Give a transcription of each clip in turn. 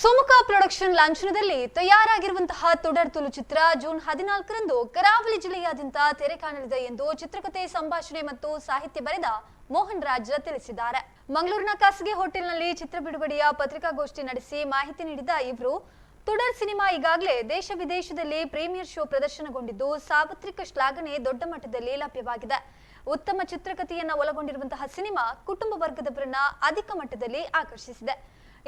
Sumukha production ಲಾಂಛನದಲ್ಲಿ ತಯಾರಾಗಿರುವಂತಹ ತೊಡರ್ತುಲು ಚಿತ್ರ ಜೂನ್ ಹದಿನಾಲ್ಕರಂದು ಕರಾವಳಿ ಜಿಲ್ಲೆಯಾದ್ಯಂತ ತೆರೆ ಕಾಣಲಿದೆ ಎಂದು ಚಿತ್ರಕಥೆ ಸಂಭಾಷಣೆ ಮತ್ತು ಸಾಹಿತ್ಯ ಬರೆದ ಮೋಹನ್ ರಾಜ್ ತಿಳಿಸಿದ್ದಾರೆ. ಮಂಗಳೂರಿನ ಖಾಸಗಿ ಹೋಟೆಲ್ನಲ್ಲಿ ಚಿತ್ರ ಬಿಡುಗಡೆಯ ಪತ್ರಿಕಾಗೋಷ್ಠಿ ನಡೆಸಿ ಮಾಹಿತಿ ನೀಡಿದ ಇವರು, ತುಡರ್ ಸಿನಿಮಾ ಈಗಾಗಲೇ ದೇಶ ವಿದೇಶದಲ್ಲಿ ಪ್ರೀಮಿಯರ್ ಶೋ ಪ್ರದರ್ಶನಗೊಂಡಿದ್ದು ಸಾರ್ವತ್ರಿಕ ಶ್ಲಾಘನೆ ದೊಡ್ಡ ಮಟ್ಟದಲ್ಲಿ ಲಭ್ಯವಾಗಿದೆ. ಉತ್ತಮ ಚಿತ್ರಕಥೆಯನ್ನು ಒಳಗೊಂಡಿರುವಂತಹ ಸಿನಿಮಾ ಕುಟುಂಬ ವರ್ಗದವರನ್ನ ಅಧಿಕ ಮಟ್ಟದಲ್ಲಿ ಆಕರ್ಷಿಸಿದೆ.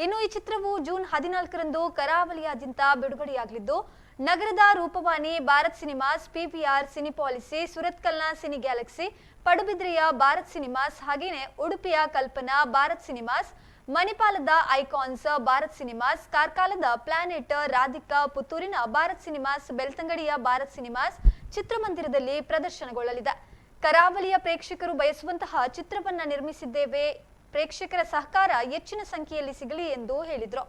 ಇನ್ನು ಈ ಚಿತ್ರವು ಜೂನ್ ಹದಿನಾಲ್ಕರಂದು ಕರಾವಳಿಯಾದ್ಯಂತ ಬಿಡುಗಡೆಯಾಗಲಿದ್ದು, ನಗರದ Roopavani, Bharat Cinemas PPR Cinepolis ಸುರತ್ಕಲ್ನ cine Galaxy, ಪಡುಬಿದ್ರೆಯ ಭಾರತ್ ಸಿನಿಮಾಸ್ ಹಾಗೆಯೇ ಉಡುಪಿಯ ಕಲ್ಪನಾ, ಭಾರತ್ ಸಿನಿಮಾಸ್, ಮಣಿಪಾಲದ ಐಕಾನ್ಸ್, ಭಾರತ್ ಸಿನಿಮಾಸ್ ಕಾರ್ಕಾಲದ ಪ್ಲಾನೆಟ್, ರಾಧಿಕಾ, ಪುತ್ತೂರಿನ ಭಾರತ್ ಸಿನಿಮಾಸ್, ಬೆಳ್ತಂಗಡಿಯ ಭಾರತ್ ಸಿನಿಮಾಸ್ ಚಿತ್ರಮಂದಿರದಲ್ಲಿ ಪ್ರದರ್ಶನಗೊಳ್ಳಲಿದೆ. ಕರಾವಳಿಯ ಪ್ರೇಕ್ಷಕರು ಬಯಸುವಂತಹ ಚಿತ್ರವನ್ನ ನಿರ್ಮಿಸಿದ್ದೇವೆ ಪ್ರೇಕ್ಷಕರ ಸಹಕಾರ ಹೆಚ್ಚಿನ ಸಂಖ್ಯೆಯಲ್ಲಿ ಸಿಗಲಿ ಎಂದು ಹೇಳಿದರು.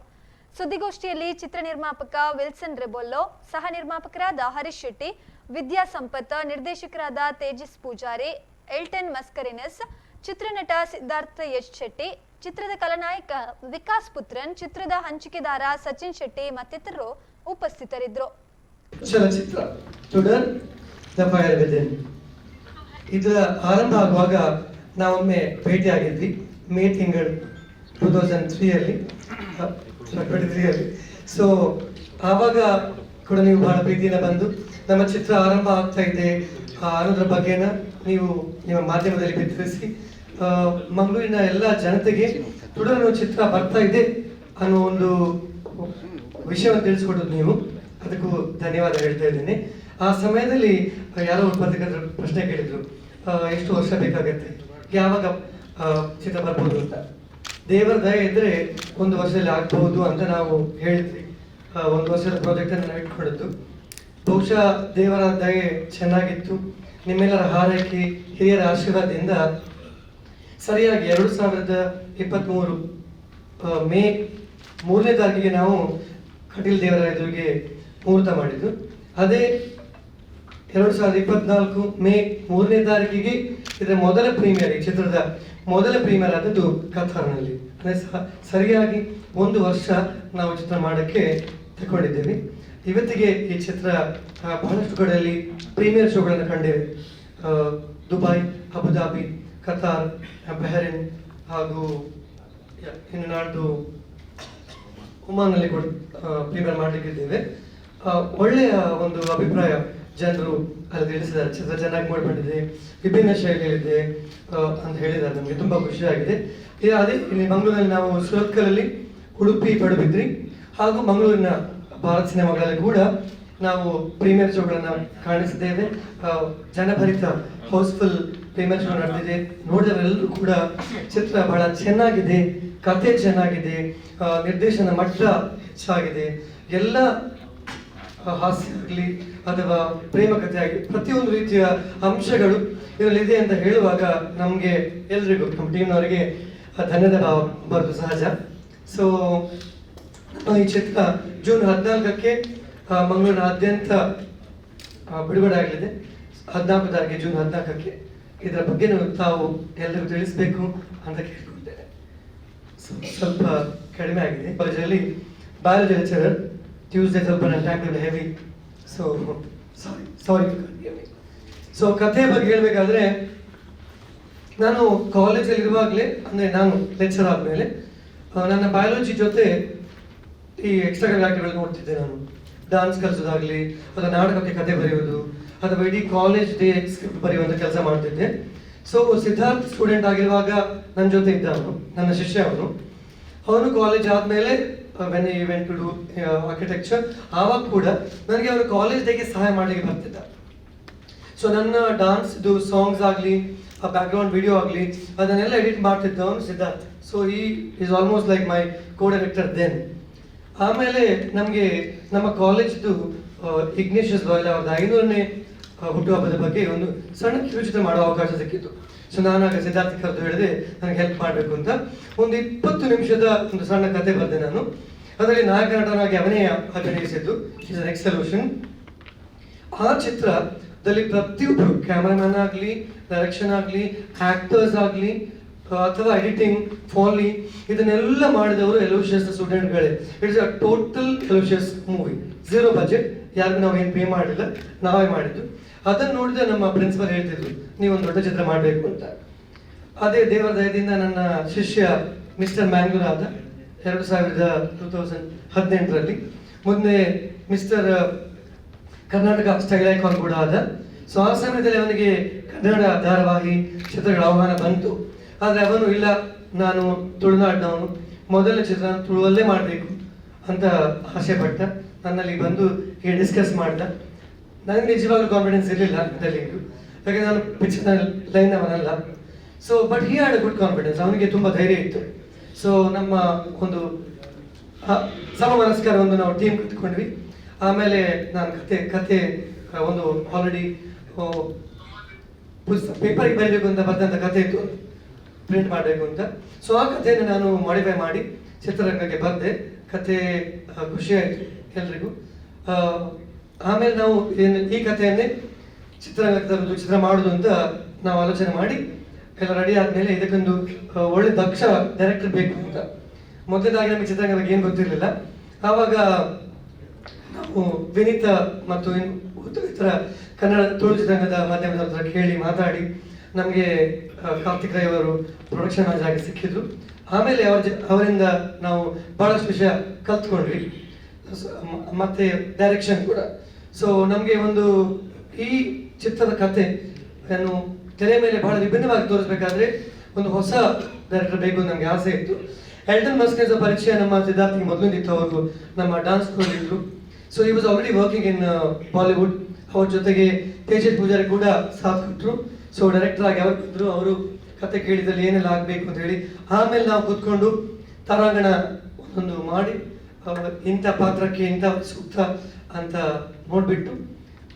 ಸುದ್ದಿಗೋಷ್ಠಿಯಲ್ಲಿ ಚಿತ್ರ ನಿರ್ಮಾಪಕ ವಿಲ್ಸನ್ ರೆಬೊಲ್ಲೋ, ಸಹ ನಿರ್ಮಾಪಕರಾದ ಹರೀಶ್ ಶೆಟ್ಟಿ, ವಿದ್ಯಾ ಸಂಪತ್, ನಿರ್ದೇಶಕರಾದ ತೇಜಸ್ ಪೂಜಾರಿ, ಎಲ್ಟನ್ ಮಸ್ಕರಿನಸ್, ಚಿತ್ರನಟ ಸಿದ್ಧಾರ್ಥ ಯಶ್ ಶೆಟ್ಟಿ, ಚಿತ್ರದ ಕಲಾನಾಯಕ ವಿಕಾಸ್ ಪುತ್ರನ್, ಚಿತ್ರದ ಹಂಚಿಕೆದಾರ ಸಚಿನ್ ಶೆಟ್ಟಿ ಮತ್ತಿತರರು ಉಪಸ್ಥಿತರಿದ್ದರು ಇದರ ಆರಂಭ ಆಗುವಾಗ ನಾವೊಮ್ಮೆ ಭೇಟಿಯಾಗಿದ್ವಿ. ಮೇ ತಿಂಗಳು ಟೂ ತೌಸಂಡ್ ತ್ರೀಯಲ್ಲಿ ಟ್ವೆಂಟಿ ತ್ರೀಯಲ್ಲಿ ಸೊ ಆವಾಗ ಕೂಡ ನೀವು ಬಹಳ ಪ್ರೀತಿಯಿಂದ ಬಂದು ನಮ್ಮ ಚಿತ್ರ ಆರಂಭ ಆಗ್ತಾ ಇದೆ. ಅನ್ನೋದ್ರ ಬಗ್ಗೆನ ನೀವು ನಿಮ್ಮ ಮಾಧ್ಯಮದಲ್ಲಿ ಬಿತ್ತರಿಸಿ ಮಂಗಳೂರಿನ ಎಲ್ಲ ಜನತೆಗೆ ತುಡನು ಚಿತ್ರ ಬರ್ತಾ ಇದೆ ಅನ್ನೋ ಒಂದು ವಿಷಯವನ್ನು ತಿಳಿಸ್ಕೊಡೋದು ನೀವು. ಅದಕ್ಕೂ ಧನ್ಯವಾದ ಹೇಳ್ತಾ ಇದ್ದೀನಿ. ಆ ಸಮಯದಲ್ಲಿ ಯಾರೋ ಒಬ್ಬ ಪ್ರಶ್ನೆ ಕೇಳಿದ್ರು. ಎಷ್ಟು ವರ್ಷ ಬೇಕಾಗತ್ತೆ? ಯಾವಾಗ ಚಿತ್ರ ಬರ್ಬೋದು ಅಂತ. ದೇವರ ದಯ ಇದ್ರೆ ಒಂದು ವರ್ಷದಲ್ಲಿ ಆಗ್ಬಹುದು ಅಂತ ನಾವು ಹೇಳಿದ್ವಿ ಒಂದು ವರ್ಷದ ಪ್ರಾಜೆಕ್ಟ್ ಅನ್ನು ನಾವು ಇಟ್ಕೊಂಡಿದ್ದು ಬಹುಶಃ ದೇವರ ದಯೆ ಚೆನ್ನಾಗಿತ್ತು. ನಿಮ್ಮೆಲ್ಲರ ಹಾರೈಕೆ ಹಿರಿಯರ ಆಶೀರ್ವಾದದಿಂದ ಸರಿಯಾಗಿ ಎರಡು ಸಾವಿರದ ಇಪ್ಪತ್ತ್ಮೂರು ಮೇ ಮೂರನೇ ತಾರೀಕಿಗೆ ನಾವು ಕಟೀಲ್ ದೇವರ ಎದುರಿಗೆ ಮುಹೂರ್ತ ಮಾಡಿದ್ದು. ಅದೇ ಎರಡು ಸಾವಿರದ ಇಪ್ಪತ್ನಾಲ್ಕು ಮೇ ಮೂರನೇ ತಾರೀಕಿಗೆ ಇದರ ಮೊದಲ ಪ್ರೀಮಿಯರ್ ಈ ಚಿತ್ರದ ಮೊದಲ ಪ್ರೀಮಿಯರ್ ಆದದ್ದು ಕಥಾರ್ನಲ್ಲಿ ಅಂದರೆ ಸರಿಯಾಗಿ ಒಂದು ವರ್ಷ ನಾವು ಚಿತ್ರ ಮಾಡೋಕ್ಕೆ ತಗೊಂಡಿದ್ದೇವೆ ಇವತ್ತಿಗೆ ಈ ಚಿತ್ರ ಬಹಳಷ್ಟು ಕಡೆಯಲ್ಲಿ ಪ್ರೀಮಿಯರ್ ಶೋಗಳನ್ನು ಕಂಡಿವೆ. Dubai Abu Dhabi, Qatar, Bahrain ಹಾಗೂ ಇನ್ನು ನಾಡ್ದು ಒಮಾನಲ್ಲಿ ಕೂಡ ಪ್ರೀಮಿಯರ್ ಮಾಡಲಿಕ್ಕಿದ್ದೇವೆ. ಒಳ್ಳೆಯ ಒಂದು ಅಭಿಪ್ರಾಯ ಜನರು ಅಲ್ಲಿ ತಿಳಿಸಿದ್ದಾರೆ, ಚಿತ್ರ ಚೆನ್ನಾಗಿ ಮಾಡಿಕೊಂಡಿದೆ, ವಿಭಿನ್ನ ಶೈಲಿಯಲ್ಲಿದೆ ಅಂತ ಹೇಳಿದ್ದಾರೆ. ನಮಗೆ ತುಂಬ ಖುಷಿಯಾಗಿದೆ. ಅದೇ ಇಲ್ಲಿ ಮಂಗಳೂರಿನಲ್ಲಿ ನಾವು ಸುರತ್ಕಲಲ್ಲಿ ಉಡುಪಿ ಪಡುಬಿದ್ರಿ ಹಾಗೂ ಮಂಗಳೂರಿನ ಭಾರತ್ ಸಿನಿಮಾಗಳಲ್ಲಿ ಕೂಡ ನಾವು ಪ್ರೀಮಿಯರ್ ಶೋಗಳನ್ನು ಕಾಣಿಸಿದ್ದೇವೆ ಜನಭರಿತ, ಹೌಸ್ಫುಲ್ ಪ್ರೀಮಿಯರ್ ಶೋ ನಡೆದಿದೆ. ನೋಡಿದವರೆಲ್ಲರೂ ಕೂಡ ಚಿತ್ರ ಬಹಳ ಚೆನ್ನಾಗಿದೆ ಕಥೆ ಚೆನ್ನಾಗಿದೆ ನಿರ್ದೇಶನ ಮಟ್ಟ ಹೆಚ್ಚಾಗಿದೆ. ಎಲ್ಲ ಹಾಸ್ಯ ಆಗಲಿ ಅಥವಾ ಪ್ರೇಮ ಕಥೆ ಆಗಿ ಪ್ರತಿಯೊಂದು ರೀತಿಯ ಅಂಶಗಳು ಇದರಲ್ಲಿದೆ ಅಂತ ಹೇಳುವಾಗ ನಮಗೆ ಎಲ್ರಿಗೂ, ನಮ್ಮ ಟೀಮ್ನವರಿಗೆ ಧನ್ಯದ ಭಾವ ಬರೋದು ಸಹಜ. ಸೊ ಈ ಚಿತ್ರ ಜೂನ್ ಹದಿನಾಲ್ಕಕ್ಕೆ ಮಂಗಳೂರಿನಾದ್ಯಂತ ಬಿಡುಗಡೆ ಆಗಲಿದೆ. ಹದಿನಾಲ್ಕು ತಾರೀಕು ಜೂನ್ ಹದಿನಾಲ್ಕಕ್ಕೆ. ಇದರ ಬಗ್ಗೆ ತಾವು ಎಲ್ಲರಿಗೂ ತಿಳಿಸ್ಬೇಕು ಅಂತ ಕೇಳ್ಕೊಳ್ತೇನೆ. ಸ್ವಲ್ಪ ಕಡಿಮೆ ಆಗಿದೆ. ಕಾಲೇಜಲ್ಲಿ ಬಯಾಲಜಿ ಲೆಕ್ಚರರ್ ಟ್ಯೂಸ್ಡೇ ಸ್ವಲ್ಪ ನನ್ನ table heavy so sorry sorry so ಕಥೆ ಬಗ್ಗೆ ಹೇಳ್ಬೇಕಾದ್ರೆ, ನಾನು ಕಾಲೇಜಲ್ಲಿ ಇರುವಾಗಲೇ, ಅಂದರೆ ನಾನು ಲೆಕ್ಚರ್ ಆದಮೇಲೆ ನನ್ನ ಬಯಾಲಜಿ ಜೊತೆ ಈ ಎಕ್ಸ್ಟ್ರಾ ಕರಿಕ್ಯುಲರ್ ನೋಡ್ತಿದ್ದೆ ನಾನು. ಡಾನ್ಸ್ ಕಲಿಸೋದಾಗಲಿ, ಅಥವಾ ನಾಟಕಕ್ಕೆ ಕತೆ ಬರೆಯೋದು, ಅಥವಾ ಇಡೀ ಕಾಲೇಜ್ ಡೇ ಸ್ಕ್ರಿಪ್ಟ್ ಬರೆಯುವಂಥ ಕೆಲಸ ಮಾಡ್ತಿದ್ದೆ. ಸೊ ಸಿದ್ಧಾರ್ಥ್ ಸ್ಟೂಡೆಂಟ್ ಆಗಿರುವಾಗ ನನ್ನ ಜೊತೆ ಇದ್ದ ಅವನು, ನನ್ನ ಶಿಷ್ಯ ಅವನು. ಅವನು ಕಾಲೇಜ್ ಆದಮೇಲೆ when event to do architecture ಆವಾಗ ಕೂಡ ನನಗೆ ಅವರು ಕಾಲೇಜ್ ಡೇಗೆ ಸಹಾಯ ಮಾಡಲಿಕ್ಕೆ ಬರ್ತಿದ್ದ. ಸೊ ನನ್ನ ಡಾನ್ಸ್ದು ಸಾಂಗ್ಸ್ ಆಗಲಿ, ಆ ಬ್ಯಾಕ್ಗ್ರೌಂಡ್ ವಿಡಿಯೋ ಆಗಲಿ, ಅದನ್ನೆಲ್ಲ ಎಡಿಟ್ ಮಾಡ್ತಿದ್ದ ಅವನು Siddharth. So he is almost like my co director then ಆಮೇಲೆ ನಮಗೆ ನಮ್ಮ ಕಾಲೇಜ್ದು ಇಗ್ನೇಷಸ್ ಲಾಯಲ್ ಅವ್ರದ್ದು ಐನೂರನೇ ಹುಟ್ಟುಹಬ್ಬದ ಬಗ್ಗೆ ಒಂದು ಸಣ್ಣ ಕಿರುಚಿತ್ರ ಮಾಡೋ ಅವಕಾಶ ಸಿಕ್ಕಿತ್ತು. ಸೊ ನಾನು ಆಗ ಸಿದ್ಧಾರ್ಥ ಕರೆದು ಹೇಳಿದೆ, ನನಗೆ ಹೆಲ್ಪ್ ಮಾಡಬೇಕು ಅಂತ. ಒಂದು ಇಪ್ಪತ್ತು ನಿಮಿಷದ ಒಂದು ಸಣ್ಣ ಕತೆ ಬರೆದೆ ನಾನು. ಅದರಲ್ಲಿ ನಾಯಕ ನಟನಾಗಿ ಅವನೇ ಅಭಿನಯಿಸಿದ್ದು. ಇಸ್ ಅನ್ ಎಕ್ಸಲ್ಯೂಷನ್ ಆ ಚಿತ್ರದಲ್ಲಿ ಪ್ರತಿಯೊಬ್ಬರು ಕ್ಯಾಮರಾಮನ್ ಆಗಲಿ ಡೈರೆಕ್ಷನ್ ಆಗಲಿ ಆಕ್ಟರ್ಸ್ ಆಗಲಿ, ಅಥವಾ ಎಡಿಟಿಂಗ್ ಫಾಲಿ ಇದನ್ನೆಲ್ಲ ಮಾಡಿದವರು Aloysius ಸ್ಟೂಡೆಂಟ್ಗಳೇ it's a total Aloysius movie zero budget ಯಾರಿಗೂ ನಾವು ಪೇ ಮಾಡಿಲ್ಲ. ನಾವೇ ಮಾಡಿದ್ದು. ಅದನ್ನು ನೋಡಿದ್ರೆ ನಮ್ಮ ಪ್ರಿನ್ಸಿಪಲ್ ಹೇಳ್ತಿದ್ರು, ನೀವೊಂದು ದೊಡ್ಡ ಚಿತ್ರ ಮಾಡಬೇಕು ಅಂತ. ಅದೇ ದೇವರ ದಯದಿಂದ ನನ್ನ ಶಿಷ್ಯ ಮಿಸ್ಟರ್ ಮ್ಯಾಂಗ್ಲೂರ್ ಆದ ಎರಡು ಸಾವಿರದ ಟೂ ತೌಸಂಡ್ ಹದಿನೆಂಟರಲ್ಲಿ. ಮುಂದೆ ಮಿಸ್ಟರ್ ಕರ್ನಾಟಕ ಸ್ಟೈಲ್ ಐಕಾನ್ ಕೂಡ ಆದ. ಸೊ ಆ ಸಮಯದಲ್ಲಿ ಅವನಿಗೆ ಕನ್ನಡ ಧಾರಾವಾಹಿ ಚಿತ್ರಗಳ ಆಹ್ವಾನ ಬಂತು. ಆದರೆ ಅವನು, ಇಲ್ಲ, ನಾನು ತುಳುನಾಡಿನವನು. ಮೊದಲ ಚಿತ್ರ ತುಳುವಲ್ಲೇ ಮಾಡಬೇಕು ಅಂತ ಆಸೆ ಪಟ್ಟ ನನ್ನಲ್ಲಿ ಬಂದು ಹೀಗೆ ಡಿಸ್ಕಸ್ ಮಾಡ್ದ. ನನಗೆ ನಿಜವಾಗ್ಲೂ ಕಾನ್ಫಿಡೆನ್ಸ್ ಇರಲಿಲ್ಲ ಡೆಲ್ಲಿಗೂ ಯಾಕಂದ್ರೆ ನಾನು picture line Avanalla so but he had a good confidence ಅವನಿಗೆ ತುಂಬ ಧೈರ್ಯ ಇತ್ತು. ಸೊ ನಮ್ಮ ಒಂದು ಸಮಮನಸ್ಕರ ಒಂದು ನಾವು ಟೀಮ್ ಕತ್ಕೊಂಡ್ವಿ ಆಮೇಲೆ ನಾನು ಕತೆ ಕತೆ ಒಂದು ಆಲ್ರೆಡಿ ಪುಸ್ತಕ ಪೇಪರ್ಗೆ ಬರಬೇಕು ಅಂತ ಬರೆದಂಥ ಕತೆ ಇತ್ತು. ಪ್ರಿಂಟ್ ಮಾಡಬೇಕು ಅಂತ. ಸೊ ಆ ಕಥೆಯನ್ನು ನಾನು ಮಾಡಿಫೈ ಮಾಡಿ ಚಿತ್ರರಂಗಕ್ಕೆ ಬಂದೆ. ಕತೆ ಖುಷಿಯಾಯಿತು ಎಲ್ರಿಗೂ. ಆಮೇಲೆ ನಾವು ಏನು ಈ ಕಥೆಯನ್ನೇ ಚಿತ್ರರಂಗದ ಚಿತ್ರ ಮಾಡೋದು ಅಂತ ನಾವು ಆಲೋಚನೆ ಮಾಡಿ, ಎಲ್ಲ ರೆಡಿ ಆದ್ಮೇಲೆ ಇದಕ್ಕೊಂದು ಒಳ್ಳೆ ದಕ್ಷ ಡೈರೆಕ್ಟರ್ ಬೇಕು ಅಂತ. ಮೊದಲನೇದಾಗಿ ನಮಗೆ ಚಿತ್ರರಂಗದ ಏನು ಗೊತ್ತಿರಲಿಲ್ಲ. ಆವಾಗ ನಾವು ವಿನೀತ ಮತ್ತು ಇತರ ಕನ್ನಡ ತುಳು ಚಿತ್ರರಂಗದ ಮಾಧ್ಯಮದ ಹತ್ರ ಕೇಳಿ ಮಾತಾಡಿ, ನಮಗೆ ಕಾರ್ತಿಕ್ ರೈ ಅವರು ಪ್ರೊಡಕ್ಷನ್ ಮ್ಯಾನೇಜರ್ ಆಗಿ ಸಿಕ್ಕಿದ್ರು. ಆಮೇಲೆ ಅವ್ರ ಅವರಿಂದ ನಾವು ಬಹಳಷ್ಟು ವಿಷಯ ಕಲ್ತ್ಕೊಂಡ್ವಿ. ಮತ್ತೆ ಡೈರೆಕ್ಷನ್ ಕೂಡ. ಸೊ ನಮಗೆ ಒಂದು ಈ ಚಿತ್ರದ ಕತೆ ನಾನು ತೆರೆ ಮೇಲೆ ಬಹಳ ವಿಭಿನ್ನವಾಗಿ ತೋರಿಸಬೇಕಾದ್ರೆ ಒಂದು ಹೊಸ ಡೈರೆಕ್ಟರ್ ಬೇಕು ನಮಗೆ ಆಸೆ ಇತ್ತು. ಎಲ್ಟನ್ ಮಸ್ಕೇಸ್ ಪರಿಚಯ ನಮ್ಮ ಸಿದ್ಧಾರ್ಥಿಗೆ ಮೊದಲಿಂದಿತ್ತು ಅವರು ನಮ್ಮ ಡಾನ್ಸ್ ಸ್ಕೂಲ್ ಇದ್ರು. So he was already working in Bollywood ಅವ್ರ ಜೊತೆಗೆ ತೇಜಸ್ ಪೂಜಾರಿ ಕೂಡ ಸಾಥ್ ಕೊಟ್ಟರು ಸೊ ಡೈರೆಕ್ಟರ್ ಆಗಿ ಅವ್ರು ಇದ್ರು, ಅವರು ಕತೆ ಕೇಳಿದಲ್ಲಿ ಏನೆಲ್ಲ ಆಗಬೇಕು ಅಂತ ಹೇಳಿ ಆಮೇಲೆ ನಾವು ಕೂತ್ಕೊಂಡು ತರಾಂಗಣ ಒಂದು ಮಾಡಿ ಇಂಥ ಪಾತ್ರಕ್ಕೆ ಇಂಥ ಸೂಕ್ತ ಅಂತ ನೋಡ್ಬಿಟ್ಟು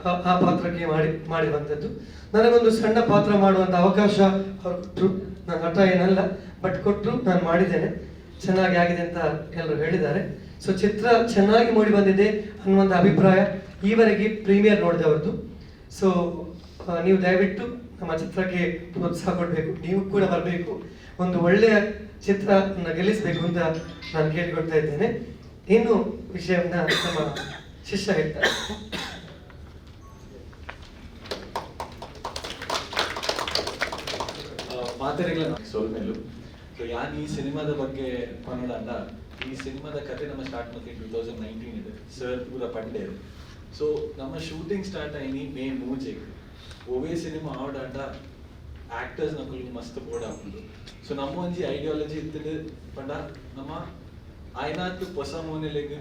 ಆ ಪಾತ್ರಕ್ಕೆ ಮಾಡಿ ಮಾಡಿ ಬಂದದ್ದು. ನನಗೊಂದು ಸಣ್ಣ ಪಾತ್ರ ಮಾಡುವಂತ ಅವಕಾಶ ಅವ್ರು ಕೊಟ್ಟರು ನಾನು ನಟ ಏನಲ್ಲ ಬಟ್ ಕೊಟ್ಟರು ನಾನು ಮಾಡಿದ್ದೇನೆ. ಚೆನ್ನಾಗಿ ಆಗಿದೆ ಅಂತ ಎಲ್ಲರೂ ಹೇಳಿದ್ದಾರೆ. ಸೊ ಚಿತ್ರ ಚೆನ್ನಾಗಿ ಮೂಡಿ ಬಂದಿದೆ ಅನ್ನುವಂಥ ಅಭಿಪ್ರಾಯ ಈವರೆಗೆ ಪ್ರೀಮಿಯರ್ ನೋಡಿದವರದ್ದು. ಸೊ ನೀವು ದಯವಿಟ್ಟು ನಮ್ಮ ಚಿತ್ರಕ್ಕೆ ಪ್ರೋತ್ಸಾಹ ಕೊಡಬೇಕು. ನೀವು ಕೂಡ ಬರಬೇಕು. ಒಂದು ಒಳ್ಳೆಯ ಚಿತ್ರ ಗೆಲ್ಲಿಸಬೇಕು ಅಂತ ನಾನು ಕೇಳಿಕೊಳ್ತಾ ಇದ್ದೇನೆ. ಇನ್ನು ವಿಷಯವನ್ನ ನಮ್ಮ ಶಿಷ್ಯ ಹೇಳ್ತಾರೆ ಮಾತೆರೆಗಳ ಸೋಲ್ಮೇಲು ಸೊ ಯಾನ್ ಈ ಸಿನಿಮಾದ ಬಗ್ಗೆ ಪನ್ನಡ ಈ ಸಿನಿಮಾದ ಕತೆ ನಮ್ಮ ಸ್ಟಾರ್ಟ್ ಮತ್ತೆ ಟೂ ತೌಸಂಡ್ ನೈನ್ಟೀನ್ ಇದೆ. ಸರ್ ಪೂರ ಪಂಡೆ ಸೊ ನಮ್ಮ ಶೂಟಿಂಗ್ ಸ್ಟಾರ್ಟ್ ಆಯ್ನಿ ಮೇ ಮೂಜೆಗೆ ಒವೇ ಸಿನಿಮಾ ಆವಡಾಂಡ ಆಕ್ಟರ್ಸ್ ನಕಲು ಮಸ್ತ್ ಬೋರ್ಡ್ ಹಾಕೊಂಡು ಸೊ ನಮ್ಮ ಒಂಜಿ ಐಡಿಯಾಲಜಿ ಇತ್ತು ಪಂಡ, ನಮ್ಮ ಆಯ್ನಾತ್ ಹೊಸ ಮೂನೆಲೆಗೆ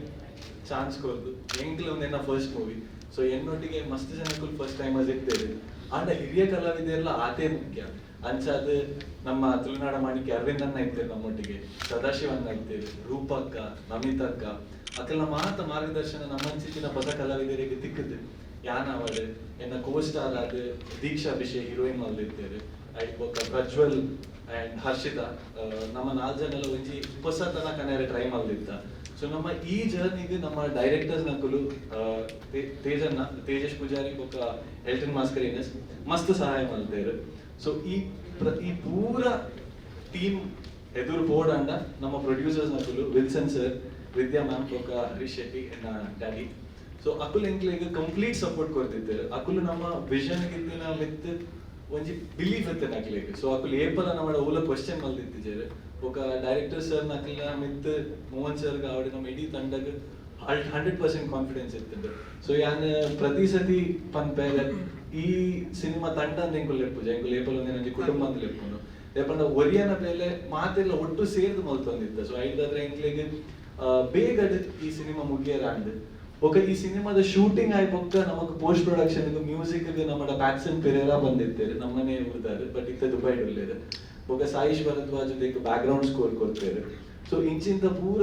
ಚಾನ್ಸ್ ಕೊರ್ದು ಎಂಕ್ಲ ಒಂದೇನ ಫಸ್ಟ್ ಮೂವಿ ಸೊ ಎನ್ನೊಟ್ಟಿಗೆ ಮಸ್ತ್ ಜನಕ್ಕೂ ಫಸ್ಟ್ ಟೈಮ್ ಅದು ಇರ್ತೇವೆ ಆಂಡ ಹಿರಿಯ ಕಲಾವಿದರೆಲ್ಲ ಆತೇ ಮುಖ್ಯ. ಅಂಚಾದ ನಮ್ಮ ತುಳುನಾಡ ಮಾಣಿಕೆ ಅರವಿಂದ್ ಅನ್ನ ಇರ್ತೇವೆ ನಮ್ಮೊಟ್ಟಿಗೆ ಸದಾಶಿವ ಅನ್ನ ಇರ್ತೇವೆ ರೂಪಕ್ಕ, ನಮಿತಕ್ಕ. ಅಕಲ್ಲ ಮಾತ ಮಾರ್ಗದರ್ಶನ ನಮ್ಮಂಚಿನ ಪದ ಕಲಾವಿದರಿಗೆ ತಿಕ್ಕದೆ ಯಾನ ಅವಳು ಎನ್ನ ಕೋ ಸ್ಟಾರ್ ಆದ ದೀಕ್ಷಾ ಅಭಿಷೇಕ್ ಹೀರೋಯಿನ್ ಮಲ್ದಿರ್ತೇವೆ ಐ ಬೊಕ್ಕ ಪ್ರಜ್ವಲ್ ಅಂಡ್ ಹರ್ಷಿತಾ ನಮ್ಮ ನಾಲ್ಕು ಜನ ಒಂಜಿ ಹೊಸತನ ಕನ್ನಡ ಟ್ರೈ ಮಲ್ದಿತ್ತ ಸೊ ನಮ್ಮ ಈ ಜರ್ನಿಗೆ ನಮ್ಮ ಡೈರೆಕ್ಟರ್ಸ್ ನಕಲು ತೇಜನ್ನ ತೇಜಸ್ ಪೂಜಾರಿ ಬೊಕ್ಕ ಎಲ್ಟನ್ ಮಾಸ್ಕರಿನಸ್ ಮಸ್ತ್ ಸಹಾಯ ಮಾಡ್ತಾರೆ ಸೊ ಈ ಈ ಪೂರ ಟೀಮ್ ಎದುರು ಅಂಡ ನಮ್ಮ ಪ್ರೊಡ್ಯೂಸರ್ಸ್ ನಕಲು ವಿಲ್ಸನ್ ಸರ್ ವಿದ್ಯಾ ಮ್ಯಾಮ್ ಬೊಕ್ಕ ಹರೀಶ್ ಶೆಟ್ಟಿ ಡ್ಯಾಡಿ ಸೊ ಅಕುಲ್ ಎಂಕ್ಲೆಗ್ ಕಂಪ್ಲೀಟ್ ಸಪೋರ್ಟ್ ಕೊಡ್ತಿದ್ದಾರೆ ಅಕುಲು ನಮ್ಮ ವಿಷನ್ ಗಿತ್ತಿನ ಮಿತ್ ಒಂಜಿ ಬಿಲೀಫ್ ಇತ್ತೆ ಅಕ್ಲೆಗ್ ಸೊ ಅಕುಲ್ ಏಪಲ ನಮ್ಮ ಓಲ ಕ್ವಶನ್ ಮಲ್ದಿತ್ತಿದ್ದಾರೆ ಒಕ ಡೈರೆಕ್ಟರ್ ಸರ್ ನಕ್ಲ ಮಿತ್ ಮೋಹನ್ ಸರ್ ಆವಡೆ ನಮ್ಮ ಇಡೀ ತಂಡಗ್ ಹಂಡ್ರೆಡ್ ಪರ್ಸೆಂಟ್ ಕಾನ್ಫಿಡೆನ್ಸ್ ಇರ್ತದೆ ಸೊ ಯಾನ್ ಪ್ರತಿ ಸತಿ ಪನ್ಪೇಲೆ ಈ ಸಿನಿಮಾ ತಂಡ ಅಂತ ಎಂಕುಲ್ ಲೆಪ್ಪುಜ ಎಂಕುಲ್ ಏಪಲ ಒಂದೇ ನಂಜಿ ಕುಟುಂಬ ಅಂತ ಲೆಪ್ಪುನು ಒರಿಯನ ಮೇಲೆ ಮಾತೆಲ್ಲ ಒಟ್ಟು ಸೇರ್ದು ಮಲ್ತೊಂದಿತ್ತ ಸೊ ಐದಾದ್ರೆ ಎಂಕ್ಲೆಗ್ ಬೇಗ ಈ ಸಿನಿಮಾ ಮುಗಿಯರ ಅಂಡ್ ಒಕ್ಕ ಈ ಸಿನಿಮಾದ ಶೂಟಿಂಗ್ ಆಯ್ಪೊಕ್ಕ ನಮಕ್ ಪೋಸ್ಟ್ ಪ್ರೊಡಕ್ಷನ್ ಮ್ಯೂಸಿಕ್ ನಮ್ಮ ಪ್ಯಾಕ್ಸನ್ ಪೆರೇರಾ ಬಂದಿರ್ತೇವೆ ನಮ್ಮನೆ ಉಳಿದಾರೆ ಬಟ್ ಇತ್ತ ದುಬೈ ಉಳ್ಳೇದು ಒಕ್ಕ Saish Bharadwaj background score ಕೊಡ್ತೇವೆ ಸೊ ಇಂಚಿಂತ ಪೂರ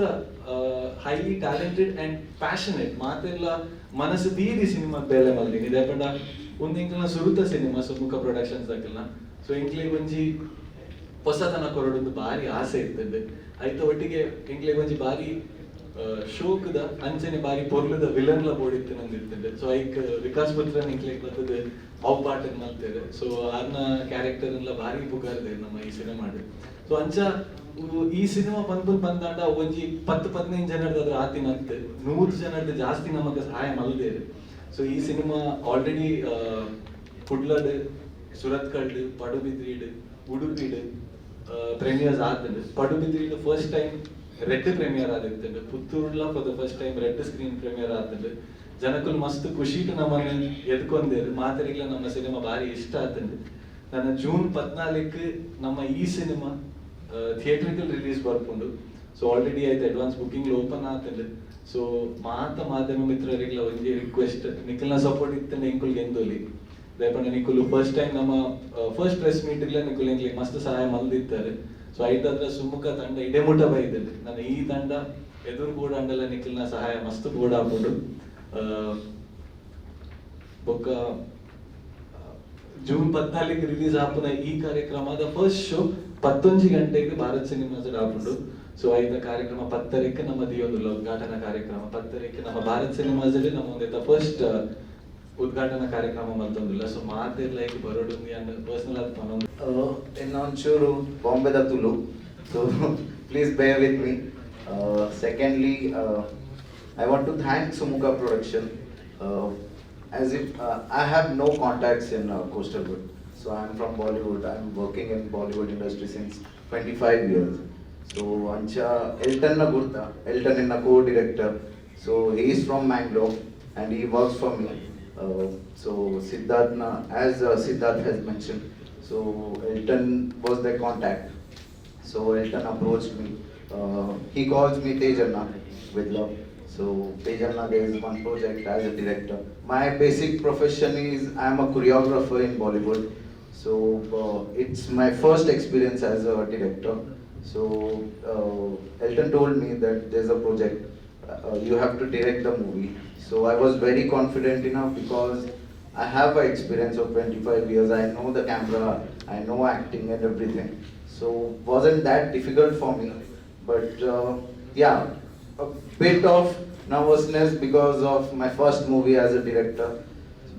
ಹೈಲಿ ಟ್ಯಾಲೆಂಟೆಡ್ ಅಂಡ್ ಪ್ಯಾಷನೆಟ್ ಮಾತೆಲ್ಲ ಮನಸ್ಸು ಬೀದಿ ಸಿನಿಮಾ ಬೇಲೆ ಮಲ್ದಿನಿ ಇದೇಪಂಡ ಒಂದು ಇಂಕಲ್ನ ಸುರುತ ಸಿನಿಮಾ ಸುಮುಖ ಪ್ರೊಡಕ್ಷನ್ಸ್ ದಾಕಲ್ನ ಸೊ ಇಂಕ್ಲಿಗೆ ಒಂಜಿ ಹೊಸತನ ಕೊರಡೊಂದು ಭಾರಿ ಆಸೆ ಇರ್ತದೆ. ಆಯ್ತು ಒಟ್ಟಿಗೆ ಎಂಕ್ಲೆಗ್ ಒಂಜಿ ಭಾರಿ ಶೋಕದ ಅಂಚನೆ ಬಾರಿ ಪೊರ್ಲದ ವಿಲನ್ಲ ಬೋಡಿತ್ತು ನಂದಿರ್ತದೆ. ಸೊ ಐಕ್ ವಿಕಾಸ್ ಪುತ್ರ ನಿಂಕ್ಲೆಗ್ ಬರ್ತದೆ ಅವ್ ಪಾಟ್ ಮಲ್ತೇವೆ ಸೊ ಆರ್ನ ಕ್ಯಾರೆಕ್ಟರ್ ಎಲ್ಲ ಭಾರಿ ಪುಗಾರ್ದೆ ನಮ್ಮ ಈ ಸಿನಿಮಾಡ್ ಸೊ ಅಂಚ ಈ ಸಿನಿಮಾ ಬಂದ್ಬಿಟ್ಟು ಬಂದಾಂಡ ಒಂಜಿ ಪತ್ತು ಪದಿನೈದು ಜನರದ ಅದ್ರ ಆತಿನ ನೂರು ಜನರದ ಜಾಸ್ತಿ ನಮಗೆ ಸಹಾಯ ಮಲ್ದೇರು ಸೊ ಈ ಸಿನಿಮಾ ಆಲ್ರೆಡಿ ಕುಡ್ಲಡ್ ಸುರತ್ಕಡ್ ಪಡುಬಿದ್ರಿಡ್, ಉಡುಪಿಡ್ ಪ್ರೀಮಿಯರ್ಸ್ ಆತಂಡು ಪಡುಬಿದ್ರಿಡ್ ಫಸ್ಟ್ ಟೈಮ್ ರೆಡ್ ಪ್ರೀಮಿಯರ್ ಆದಿರ್ತಂಡು ಪುತ್ತೂರ್ಲ for the first time red screen premiere ಆತಂಡು ಜನಕ್ಕಲು ಮಸ್ತ್ ಖುಷಿಟ್ ನಮ್ಮನ್ನ ಎದ್ಕೊಂಡೇರು ಮಾತರಿಗ್ಲ ನಮ್ಮ ಸಿನಿಮಾ ಭಾರಿ ಇಷ್ಟ ಆತಂದ್ರೆ. ನನ್ನ ಜೂನ್ ಪದ್ನಾಲ್ಕು ನಮ್ಮ ಈ ಸಿನಿಮಾ ಥಿಯೇಟ್ರಿಕಲ್ ರಿಲೀಸ್ ಬರ್ಕೊಂಡು ಸೊ ಆಲ್ರೆಡಿ ಆಯ್ತು ಅಡ್ವಾನ್ಸ್ ಬುಕಿಂಗ್ ಓಪನ್ ಆತಂದ್ರೆ. ಸೊ ಮಾತ ಮಾಧ್ಯಮ ಮಿತ್ರರಿಗ್ಲ ಒಂಜಿ ರಿಕ್ವೆಸ್ಟ್ ನಿಖಲ್ನ ಸಪೋರ್ಟ್ ಇತ್ತಂಡೆ ಇಂಕುಲ್ ಗೆಂದೋಲಿ. ದಯಪಂಡ ನಿಖುಲು ಫಸ್ಟ್ ಟೈಮ್ ನಮ್ಮ ಫಸ್ಟ್ ಪ್ರೆಸ್ ಮೀಟ್ಗ್ಲ ನಿಖುಲ್ ಎಂಕ್ಲಿ ಮಸ್ತ್ ಸಹಾಯ ಮಲ್ದಿತ್ತಾರೆ ಸೊ ಐದಾದ್ರ ಸುಮುಖ ತಂಡ ಇಡೆಮುಟ ಬೈದಲ್ಲಿ ನನ್ನ ಈ ತಂಡ ಎದುರು ಕೂಡ ಅಂಡಲ ನಿಖಿಲ್ನ ಸಹಾಯ ಮಸ್ತ್ ಕೂಡ ಹಾಕೊಂಡು ಬೊಕ್ಕ ಜೂನ್ ಪದ್ನಾಲ್ಕು ರಿಲೀಸ್ ಆಪುನ ಈ ಕಾರ್ಯಕ್ರಮದ ಫಸ್ಟ್ ಶೋ ಪತ್ತೊಂಜಿ ಗಂಟೆಗೆ ಭಾರತ್ ಸಿನಿಮಾಸ್ ಆಪುಂಡು ಸೊ ಐದ ಕಾರ್ಯಕ್ರಮ ಪತ್ತರಕ್ಕೆ ನಮ್ಮ ದಿಯೊಂದುಲ್ಲ ಉದ್ಘಾಟನಾ ಕಾರ್ಯಕ್ರಮ ಪತ್ತರಕ್ಕೆ ನಮ್ಮ ಭಾರತ್ ಸಿನಿಮಾಸ್ ನಮ್ಮ ಒಂದಿತ್ತ ಫಸ್ಟ್ ಉದ್ಘಾಟನಾ ಕಾರ್ಯಕ್ರಮ ಮತ್ತೊಂದಿಲ್ಲ. ಸೊ ಮಾತಿರ್ಲ ಈಗ ಬರೋಡು ಅನ್ನ ಪರ್ಸನಲ್ ಆದ Uh, ಇನ್ನೊಂಚೂರು ಬಾಂಬೆದ Tulu. So please bear with me secondly I want to thank Sumukha production as if I have no contacts in coastal wood so I am from Bollywood I am working in Bollywood industry since twenty five years so ಅಂಚ ಎಲ್ಟನ್ನ ಗುರ್ತ Elton ಇನ್ನ co director so he is from Mangalore and he works for me. Uh, so Siddharth, as uh, Siddharth has mentioned, so Elton was the contact. So Elton approached me. Uh, he calls me Tejanna with love. So Tejanna, there is one project as a director. My basic profession is I am a choreographer in Bollywood. So uh, it's my first experience as a director. So uh, Elton told me that there's a project uh, you have to direct the movie. So I was very confident enough because I have a experience of 25 years. I know the camera, I know acting and everything. So wasn't that difficult for me. But uh, yeah, a bit of nervousness because of my first movie as a director.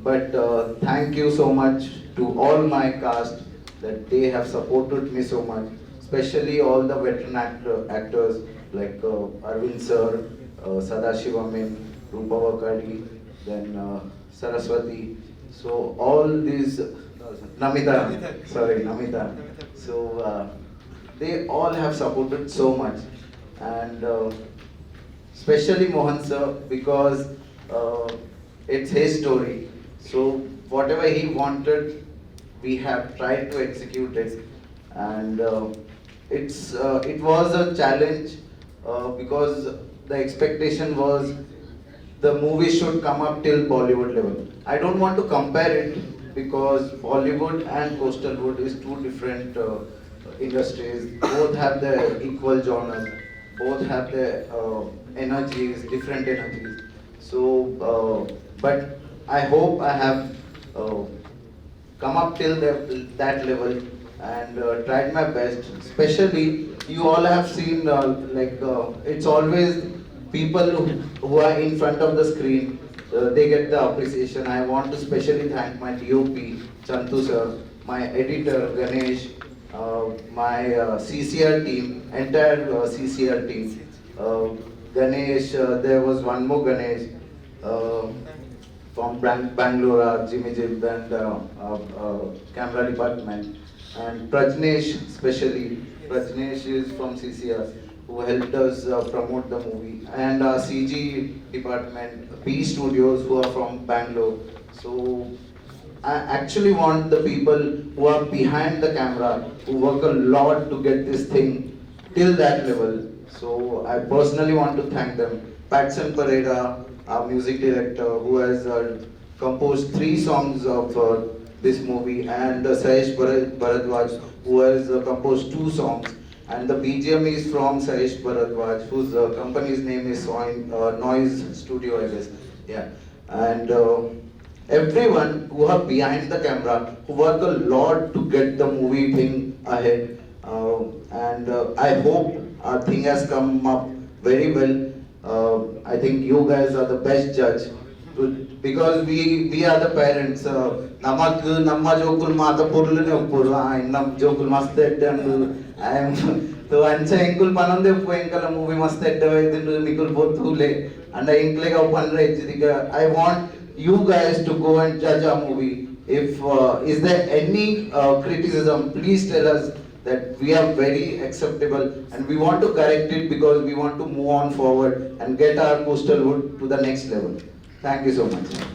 But uh, thank you so much to all my cast that they have supported me so much, especially all the veteran actor, actors like uh, Arvind sir, uh, Sadashivamin, Rupa Vakadi, then uh, Saraswati. So all these, Namita, sorry, Namita. So uh, they all have supported so much. And uh, especially Mohan sir because uh, it's his story. So whatever he wanted, we have tried to execute it, and uh, it's uh, it was a challenge uh, because the expectation was the movie should come up till Bollywood level. I don't want to compare it because Bollywood and coastal wood is two different uh, industries. Both have their equal genres. Both have their uh, energies, different energies. So, uh, but I hope I have uh, come up till the, that level and uh, tried my best. Especially, you all have seen uh, like uh, it's always people who, who are in front of the screen. Uh, they get the appreciation. I want to specially thank my DOP, Chantu sir, my editor Ganesh, uh, my uh, CCR team, entire uh, CCR team. Uh, Ganesh, uh, there was one more Ganesh. Uh, from Bang- Bangalore, uh, Jimmy Jib and uh, uh, uh, camera department. And Prajnesh, especially, Prajnesh is from CCR, who helped us uh, promote the movie. And our CG department, P Studios, who are from Bangalore. So I actually want the people who are behind the camera, who work a lot to get this thing till that level. So I personally want to thank them. Patson Pereira, our music director, who has uh, composed three songs of uh, this movie, and uh, Sayesh Bharadwaj, who has uh, composed two songs. And the BGM is from Sayesh Bharadwaj, whose uh, company's name is Soin- uh, Noise Studio, I guess. Yeah. And uh, everyone who are behind the camera, who work a lot to get the movie thing ahead. Uh, and uh, I hope our thing has come up very well. Uh, I think you guys are the best judge to- because we we are the parents. Uh, ನಮಕ್ ನಮ್ಮ ಜೋಕುಲ್ ಮಾತ ಪೊರ್ಲುನೆ ಒಪ್ಪುರು ಆ ನಮ್ಮ ಜೋಕುಲ್ ಮಸ್ತ್ ಎಡ್ಡೆ ಅಂಡು I am so ಅಂಚ ಎಂಕುಲ್ ಪನಂದೆ ಒಪ್ಪು ಎಂಕಲ ಮೂವಿ ಮಸ್ತ್ ಎಡ್ಡೆ ಇದಿಂಡು ನಿಕುಲ್ ಬೊತ್ತುಲೆ ಅಂಡ ಎಂಕ್ಲೆಗ ಅವು ಪನ್ರೆ ಇಜ್ಜಿದಿಗ I want you guys to go and judge our movie. If uh, is there any that we are very acceptable and we want to correct it because we want to move on forward and get our coastal wood to the next level. Thank you so much.